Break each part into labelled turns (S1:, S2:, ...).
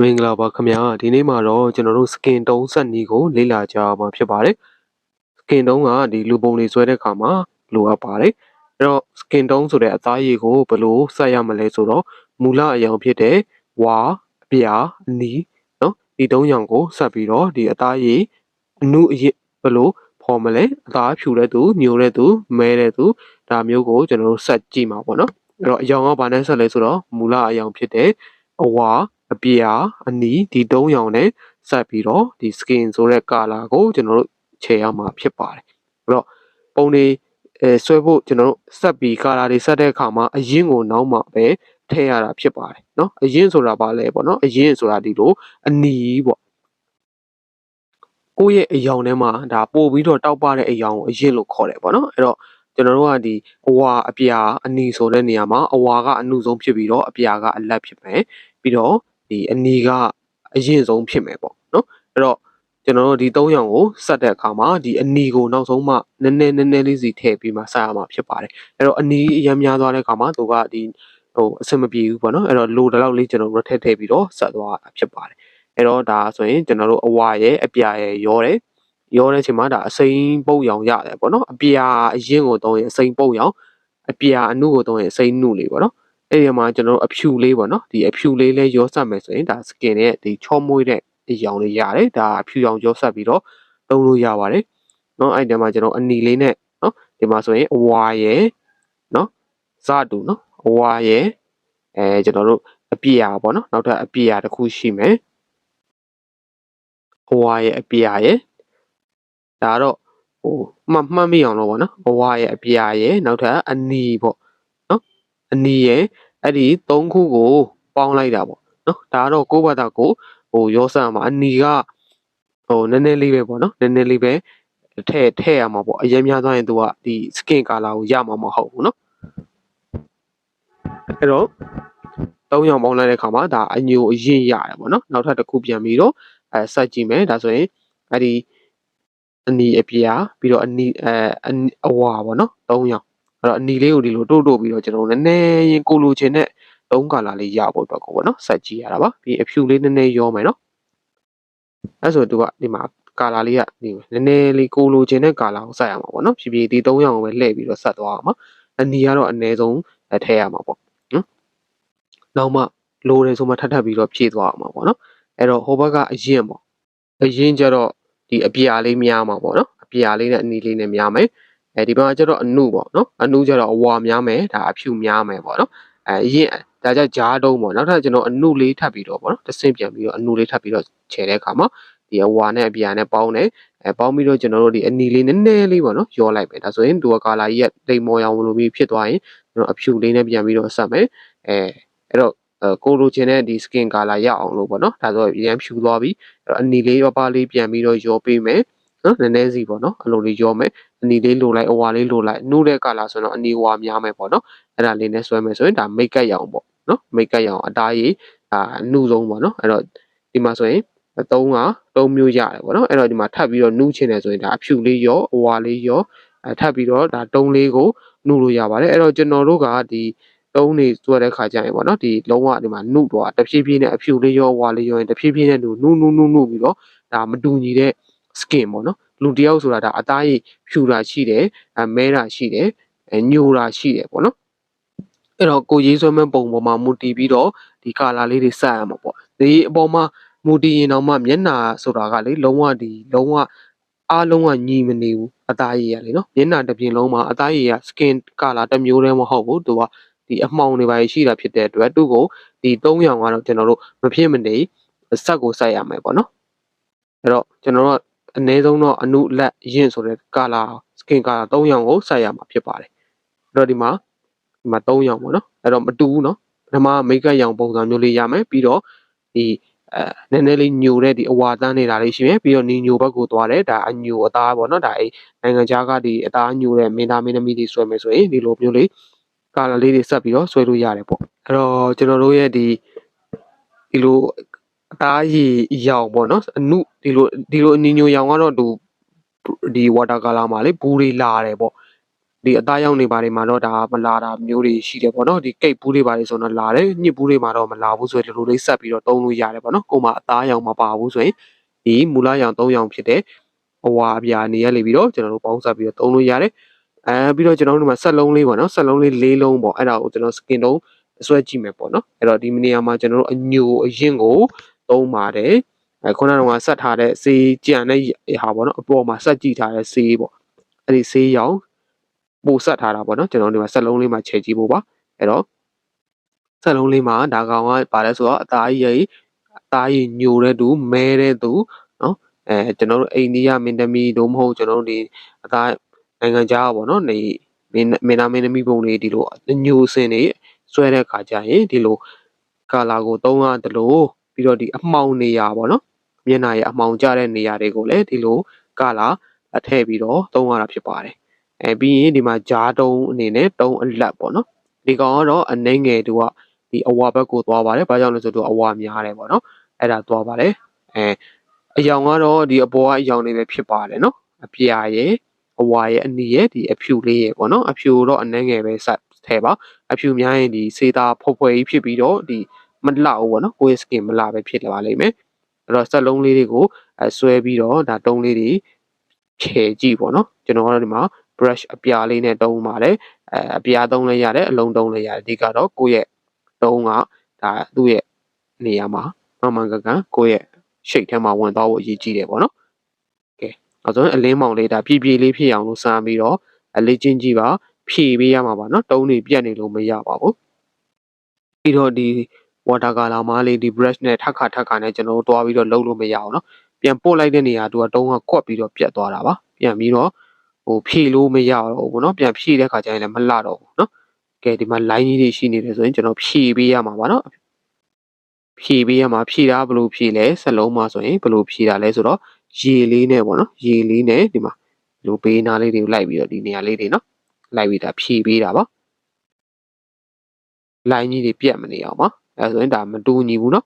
S1: မင်္ဂလာပါခင်ဗျာဒီနေ့မှာတော့ကျွန်တော်တို့ skin tone ဆက်နီးကိုလေ့လာကြမှာဖြစ်ပါတယ် skin tone ကဒီလူပုံတွေဆွဲတဲ့အခါမှာလိုအပ်ပါတယ်အဲ့တော့ skin tone ဆိုတဲ့အသားရည်ကိုဘယ်လိုဆက်ရမလဲဆိုတော့မူလအရောင်ဖြစ်တဲ့ဝါအပြာအနီနော်ဒီသုံးရောင်ကိုဆက်ပြီးတော့ဒီအသားရည်အနုအရစ်ဘယ်လိုဖော်မလဲအသားဖြူတဲ့သူညိုတဲ့သူမဲတဲ့သူဒါမျိုးကိုကျွန်တော်တို့ဆက်ကြည့်မှာပေါ့နော်အဲ့တော့အရောင်ကဘာနဲ့ဆက်လဲဆိုတော့မူလအရောင်ဖြစ်တဲ့အဝါ အပြာအနီဒီ၃ရောင်နဲ့ဆက်ပြီးတော့ဒီ skin ဆိုတဲ့ color ကိုကျွန်တော်တို့ခြေရမှာဖြစ်ပါတယ်အဲ့တော့ပုံတွေအဲဆွဲဖို့ကျွန်တော်တို့ဆက်ပြီး color တွေဆက်တဲ့အခါမှာအရင်ကိုနောက်မှပဲထည့်ရတာဖြစ်ပါတယ်เนาะအရင်ဆိုတာဘာလဲပေါ့เนาะအရင်ဆိုတာဒီလိုအနီပေါ့ကိုယ့်ရဲ့အယောင်ထဲမှာဒါပို့ပြီးတော့တောက်ပတဲ့အယောင်ကိုအရင်လို့ခေါ်တယ်ပေါ့နော်အဲ့တော့ကျွန်တော်တို့ကဒီအဝါအပြာအနီဆိုတဲ့နေရာမှာအဝါကအနုဆုံးဖြစ်ပြီးတော့အပြာကအလက်ဖြစ်မယ်ပြီးတော့ ဒီအနီကအရင်ဆုံးဖြစ်မယ်ပေါ့နော်အဲ့တော့ကျွန်တော်တို့ဒီ၃ရောင်ကိုစက်တဲ့အခါမှာဒီအနီကိုနောက်ဆုံးမှနည်းနည်းနည်းနည်းလေးစီထည့်ပြီးမှစရမှာဖြစ်ပါတယ်အဲ့တော့အနီအရင်များသွားတဲ့အခါမှာသူကဒီဟိုအဆင်မပြေဘူးပေါ့နော်အဲ့တော့လိုတလောက်လေးကျွန်တော်တို့ထည့်ထည့်ပြီးတော့ဆက်သွားတာဖြစ်ပါတယ်အဲ့တော့ဒါဆိုရင်ကျွန်တော်တို့အဝါရဲ့အပြာရဲ့ရောတယ်ရောတဲ့အချိန်မှာဒါအစိမ်းပုတ်ရောင်ရတယ်ပေါ့နော်အပြာအရင်ကိုသုံးရင်အစိမ်းပုတ်ရောင်အပြာအနုကိုသုံးရင်အစိမ်းနုလေးပေါ့နော် အဲ့ဒီမှာကျွန်တော်တို့အဖြူလေးပေါ့နော်ဒီအဖြူလေးလဲရောစပ်မယ်ဆိုရင်ဒါ skin ရဲ့ဒီချောမွေးတဲ့အရောင်လေးရတယ်ဒါအဖြူရောင်ရောစပ်ပြီးတော့သုံးလို့ရပါတယ်နော်အဲ့ဒီမှာကျွန်တော်အနီလေးနဲ့နော်ဒီမှာဆိုရင်အဝါရဲ့နော်စတူနော်အဝါရဲ့အဲကျွန်တော်တို့အပြာပေါ့နော်နောက်ထပ်အပြာတစ်ခုရှိမယ်အဝါရဲ့အပြာရဲ့ဒါတော့ဟိုမှတ်မှတ်မိအောင်လို့ပေါ့နော်အဝါရဲ့အပြာရဲ့နောက်ထပ်အနီပေါ့နော် အနီရဲ့အဲ့ဒီ၃ခုကိုပေါင်းလိုက်တာပေါ့နော်ဒါကတော့ကိုယ့်ဘာသာကိုဟိုရောစမ်းမှာအနီကဟိုနည်းနည်းလေးပဲပေါ့နော်နည်းနည်းလေးပဲထည့်ထည့်ရမှာပေါ့အရင်များသွားရင်သူကဒီ skin color ကိုရမှာမဟုတ်ဘူးနော်အဲ့တော့၃ရောင်ပေါင်းလိုက်တဲ့အခါမှာဒါအညိုအရင်ရတယ်ပေါ့နော်နောက်ထပ်တစ်ခုပြန်ပြီးတော့အဲဆက်ကြည့်မယ်ဒါဆိုရင်အဲ့ဒီအနီအပြာပြီးတော့အနီအဲအဝါပေါ့နော်၃ရောင် အဲ့တော့အနီလေးကိုဒီလိုတိုးတိုးပြီးတော့ကျွန်တော်နည်းနည်းရင်ကိုလိုချင်တဲ့သုံးကာလာလေးရဖို့အတွက်ကိုပေါ့နော်ဆက်ကြည့်ရတာပါပြီးအဖြူလေးနည်းနည်းရောမယ်နော်အဲ့ဆိုသူကဒီမှာကာလာလေးကဒီနည်းနည်းလေးကိုလိုချင်တဲ့ကာလာကိုဆက်ရမှာပေါ့နော်ဖြည်းဖြည်းဒီ၃ရောင်ကိုပဲလှည့်ပြီးတော့ဆက်သွားအောင်ပါအနီကတော့အနည်းဆုံးထည့်ရမှာပေါ့နော်နောက်မှလိုတယ်ဆိုမှထပ်ထပ်ပြီးတော့ဖြည့်သွားအောင်ပါပေါ့နော်အဲ့တော့ဟိုဘက်ကအရင်ပေါ့အရင်ကျတော့ဒီအပြာလေးများမှာပေါ့နော်အပြာလေးနဲ့အနီလေးနဲ့များမယ် အဲဒီဘက်ကျတော့အနုပေါ့နော်အနုကျတော့အဝါများမယ်ဒါအဖြူများမယ်ပေါ့နော်အဲရင်ဒါကြဂျားတုံးပေါ့နောက်ထပ်ကျွန်တော်အနုလေးထပ်ပြီးတော့ပေါ့နော်တစ်ဆင့်ပြန်ပြီးတော့အနုလေးထပ်ပြီးတော့ခြယ်တဲ့အခါမှာဒီအဝါနဲ့အပြာနဲ့ပေါင်းတယ်အဲပေါင်းပြီးတော့ကျွန်တော်တို့ဒီအနီလေးနည်းနည်းလေးပေါ့နော်ရောလိုက်မယ်ဒါဆိုရင်ဒူကာလာကြီးကတိမ်မော်ရောင်လိုပြီးဖြစ်သွားရင်ကျွန်တော်အဖြူလေးနဲ့ပြန်ပြီးတော့ဆက်မယ်အဲအဲ့တော့ကိုလိုချင်တဲ့ဒီ skin color ရအောင်လို့ပေါ့နော်ဒါဆိုရန်ဖြူသွားပြီအဲ့တော့အနီလေးပါးလေးပြန်ပြီးတော့ရောပေးမယ် နော်နည်းနည်းစီပေါ့နော်အလိုလေးရောမယ်အနီလေးလိုလိုက်အဝါလေးလိုလိုက်နှုတ်တဲ့ color ဆိုတော့အနီဝါများမယ်ပေါ့နော်အဲ့ဒါလေးနဲ့ဆွဲမယ်ဆိုရင်ဒါ make up ရအောင်ပေါ့နော် make up ရအောင်အသားကြီးဒါနှုတ်ဆုံးပေါ့နော်အဲ့တော့ဒီမှာဆိုရင်3က3မျိုးရတယ်ပေါ့နော်အဲ့တော့ဒီမှာထပ်ပြီးတော့နှုတ်ချင်တယ်ဆိုရင်ဒါအဖြူလေးရောအဝါလေးရောအဲထပ်ပြီးတော့ဒါတုံးလေးကိုနှုတ်လို့ရပါတယ်အဲ့တော့ကျွန်တော်တို့ကဒီတုံးနေစွဲတဲ့ခါကျရင်ပေါ့နော်ဒီလုံးဝဒီမှာနှုတ်တော့တဖြည်းဖြည်းနဲ့အဖြူလေးရောဝါလေးရောရင်တဖြည်းဖြည်းနဲ့နှုတ်နှုတ်နှုတ်နှုတ်ပြီးတော့ဒါမတူညီတဲ့ skin ပေါ့နော်လူတယောက်ဆိုတာဒါအသားရည်ဖြူတာရှိတယ်အမဲတာရှိတယ်အညိုတာရှိတယ်ပေါ့နော်အဲ့တော့ကိုရေးဆွဲမဲ့ပုံပေါ်မှာမူတည်ပြီးတော့ဒီကာလာလေးတွေစရမှာပေါ့ဒီအပေါ်မှာမူတည်ရင်တော့မှမျက်နာဆိုတာကလေလုံးဝဒီလုံးဝအားလုံးကညီမနေဘူးအသားရည်ရလေနော်မျက်နာတစ်ပြင်လုံးမှာအသားရည်က skin color တစ်မျိုးတည်းမဟုတ်ဘူးသူကဒီအမှောင်တွေပါရှိတာဖြစ်တဲ့အတွက်သူ့ကိုဒီ၃ရောင်ကတော့ကျွန်တော်တို့မဖြစ်မနေဆက်ကိုဆက်ရမယ်ပေါ့နော်အဲ့တော့ကျွန်တော်တို့ အနည်းဆုံးတော့အနုလက်ရင့်ဆိုတဲ့ color skin color ၃ရောင်ကိုဆက်ရမှာဖြစ်ပါတယ်အဲ့တော့ဒီမှာဒီမှာ၃ရောင်ပေါ့နော်အဲ့တော့မတူဘူးနော်ပထမမိတ်ကပ်ရောင်ပုံစံမျိုးလေးရမယ်ပြီးတော့ဒီအဲနည်းနည်းလေးညိုတဲ့ဒီအဝါတန်းနေတာလေးရှိမယ်ပြီးတော့နီညိုဘက်ကိုသွားတယ်ဒါအညိုအသားပေါ့နော်ဒါအဲနိုင်ငံခြားကဒီအသားညိုတဲ့မင်းသားမင်းသမီးတွေဆွဲမယ်ဆိုရင်ဒီလိုမျိုးလေးကာလာလေးတွေဆက်ပြီးတော့ဆွဲလို့ရတယ်ပေါ့အဲ့တော့ကျွန်တော်တို့ရဲ့ဒီဒီလို အသားရည်ရောင်ပေါ့နော်အနုဒီလိုဒီလိုအနီညိုရောင်ကတော့သူဒီ water color မှာလေဘူးတွေလာတယ်ပေါ့ဒီအသားရောင်နေပါတွေမှာတော့ဒါမလာတာမျိုးတွေရှိတယ်ပေါ့နော်ဒီကိတ်ဘူးတွေပါတွေဆိုတော့လာတယ်ညစ်ဘူးတွေမှာတော့မလာဘူးဆိုရင်ဒီလိုလေးဆက်ပြီးတော့သုံးလို့ရတယ်ပေါ့နော်ကိုမအသားရောင်မပါဘူးဆိုရင်ဒီမူလရောင်၃ရောင်ဖြစ်တဲ့အဝါအပြာနေရလေပြီးတော့ကျွန်တော်တို့ပေါင်းစပ်ပြီးတော့သုံးလို့ရတယ်အဲပြီးတော့ကျွန်တော်တို့ဒီမှာဆက်လုံးလေးပေါ့နော်ဆက်လုံးလေး၄လုံးပေါ့အဲ့ဒါကိုကျွန်တော် skin တုံးဆွဲကြည့်မယ်ပေါ့နော်အဲ့တော့ဒီနေရာမှာကျွန်တော်တို့အညိုအရင်ကို သုံးပါတယ်အဲခုနကတော့ဆက်ထားတဲ့ဆေးကြံတဲ့ဟာပေါ့နော်အပေါ်မှာဆက်ကြည့်ထားတဲ့ဆေးပေါ့အဲ့ဒီဆေးရောင်ပို့ဆက်ထားတာပေါ့နော်ကျွန်တော်ဒီမှာဆက်လုံးလေးမှာခြေကြည့်ဖို့ပါအဲ့တော့ဆက်လုံးလေးမှာဒါကောင်ကပါလဲဆိုတော့အသားကြီးအသားကြီးညိုတဲ့သူမဲတဲ့သူနော်အဲကျွန်တော်တို့အိန္ဒိယမင်းသမီးတို့မဟုတ်ကျွန်တော်တို့ဒီအသားနိုင်ငံခြားပေါ့နော်နေမင်းမင်းသားမင်းသမီးပုံတွေဒီလိုညိုစင်တွေဆွဲတဲ့ခါကျရင်ဒီလိုကာလာကိုသုံးရတယ်လို့ ပြီးတော့ဒီအမှောင်နေရာပေါ့နော်မျက်နှာရဲ့အမှောင်ကျတဲ့နေရာတွေကိုလည်းဒီလိုကာလာအထည့်ပြီးတော့သုံးရတာဖြစ်ပါတယ်အဲပြီးရင်ဒီမှာဂျားတုံးအနေနဲ့တုံးအလက်ပေါ့နော်ဒီကောင်ကတော့အနှိမ့်ငယ်သူကဒီအဝါဘက်ကိုသွားပါတယ်ဘာကြောင့်လဲဆိုတော့အဝါများတယ်ပေါ့နော်အဲ့ဒါသွားပါတယ်အဲအယောင်ကတော့ဒီအပေါ်ကအယောင်တွေပဲဖြစ်ပါတယ်နော်အပြာရဲ့အဝါရဲ့အနီရဲ့ဒီအဖြူလေးရဲ့ပေါ့နော်အဖြူတော့အနှဲငယ်ပဲဆက်ထဲပါအဖြူများရင်ဒီစေးသားဖွယ်ဖွယ်ကြီးဖြစ်ပြီးတော့ဒီ မလှဘူးပေါ့နော်ကိုယ့်ရဲ့ skin မလှပဲဖြစ်လာပါလိမ့်မယ်အဲ့တော့စက်လုံးလေးတွေကိုအဆွဲပြီးတော့ဒါတုံးလေးတွေဖြဲကြည့်ပေါ့နော်ကျွန်တော်ကတော့ဒီမှာ brush အပြာလေးနဲ့တုံးပါတယ်အဲအပြာသုံးလည်းရတယ်အလုံးတုံးလည်းရတယ်ဒီကတော့ကိုယ့်ရဲ့တုံးကဒါသူ့ရဲ့နေရာမှာမှန်မှန်ကန်ကန်ကိုယ့်ရဲ့ shape ထဲမှာဝင်သွားဖို့အရေးကြီးတယ်ပေါ့နော်ကဲအဲဆိုရင်အလင်းမောင်လေးဒါပြေးပြေးလေးဖြစ်အောင်လို့စမ်းပြီးတော့အလေးချင်းကြည့်ပါဖြည့်ပေးရမှာပါနော်တုံးနေပြတ်နေလို့မရပါဘူးပြီးတော့ဒီ water color မှာလေဒီ brush နဲ့ထပ်ခါထပ်ခါနဲ့ကျွန်တော်တို့တွားပြီးတော့လုံးလို့မရအောင်နော်ပြန်ပို့လိုက်တဲ့နေရာသူကတုံးကကွက်ပြီးတော့ပြတ်သွားတာပါပြန်ပြီးတော့ဟိုဖြည့်လို့မရတော့ဘူးနော်ပြန်ဖြည့်တဲ့ခါကျရင်လည်းမလှတော့ဘူးနော်ကဲဒီမှာ line ကြီးတွေရှိနေတယ်ဆိုရင်ကျွန်တော်ဖြည့်ပေးရမှာပါနော်ဖြည့်ပေးရမှာဖြည့်တာဘယ်လိုဖြည့်လဲစလုံးမှာဆိုရင်ဘယ်လိုဖြည့်တာလဲဆိုတော့ရေလေးနဲ့ပေါ့နော်ရေလေးနဲ့ဒီမှာလိုဘေးနားလေးတွေကိုလိုက်ပြီးတော့ဒီနေရာလေးတွေနော်လိုက်ပြီးတာဖြည့်ပေးတာပါ line ကြီးတွေပြတ်မနေအောင်ပါ အဲဆိုရင်ဒါမတူညီဘူးเนาะ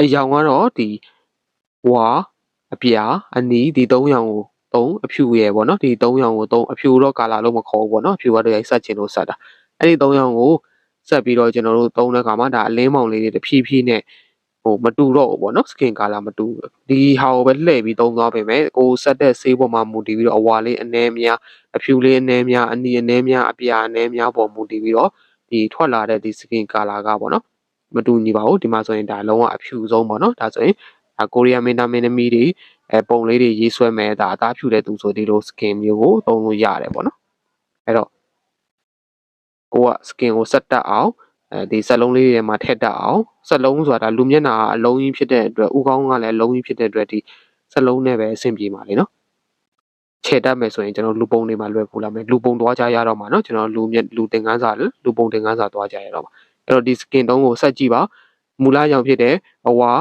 S1: အယောင်ကတော့ဒီဝါအပြာအနီဒီ၃ရောင်ကို၃အဖြူရယ်ပေါ့နော်ဒီ၃ရောင်ကို၃အဖြူတော့ကာလာလို့မခေါ်ဘူးပေါ့နော်အဖြူကတော့ရိုက်ဆက်ချင်လို့ဆက်တာအဲ့ဒီ၃ရောင်ကိုဆက်ပြီးတော့ကျွန်တော်တို့သုံးတဲ့ခါမှာဒါအလင်းမောင်လေးတွေတဖြည်းဖြည်းနဲ့ဟိုမတူတော့ဘူးပေါ့နော် skin color မတူဒီဟာကိုပဲလှည့်ပြီးသုံးသွားပြင်မယ်ကိုဆက်တဲ့ဆေးပေါ်မှာမူတည်ပြီးတော့အဝါလေးအနှဲများအဖြူလေးအနှဲများအနီအနှဲများအပြာအနှဲများပေါ်မူတည်ပြီးတော့ ဒီထွက်လာတဲ့ဒီ skin color ကပေါ့နော်မတူညီပါဘူးဒီမှာဆိုရင်ဒါလုံးဝအဖြူဆုံးပေါ့နော်ဒါဆိုရင်ဒါကိုရီးယားမင်းသားမင်းသမီးတွေအဲပုံလေးတွေရေးဆွဲမယ်ဒါအသားဖြူတဲ့သူဆိုဒီလို skin မျိုးကိုသုံးလို့ရတယ်ပေါ့နော်အဲ့တော့ကိုက skin ကိုဆက်တက်အောင်အဲဒီစက်လုံးလေးတွေမှာထည့်တက်အောင်စက်လုံးဆိုတာလူမျက်နှာအလုံးကြီးဖြစ်တဲ့အတွက်ဥကောင်းကလည်းအလုံးကြီးဖြစ်တဲ့အတွက်ဒီစက်လုံးနဲ့ပဲအဆင်ပြေပါလေနော် ခြေတက်မယ်ဆိုရင်ကျွန်တော်လူပုံတွေမှာလွယ်ကူလာမယ်လူပုံသွားကြရတော့မှာเนาะကျွန်တော်လူမျက်လူသင်္ကန်းစာလူပုံသင်္ကန်းစာသွားကြရတော့မှာအဲ့တော့ဒီ skin တုံးကိုဆက်ကြည့်ပါမူလရောင်ဖြစ်တဲ့အဝါ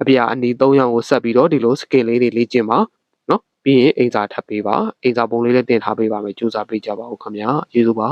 S1: အပြာအနီ၃ရောင်ကိုဆက်ပြီးတော့ဒီလို skin လေးတွေလေ့ကျင့်ပါနော်ပြီးရင်အိမ်စာထပ်ပေးပါအိမ်စာပုံလေးလည်းတင်ထားပေးပါမယ်ကြိုးစားပေးကြပါဦးခင်ဗျာကျေးဇူးပါ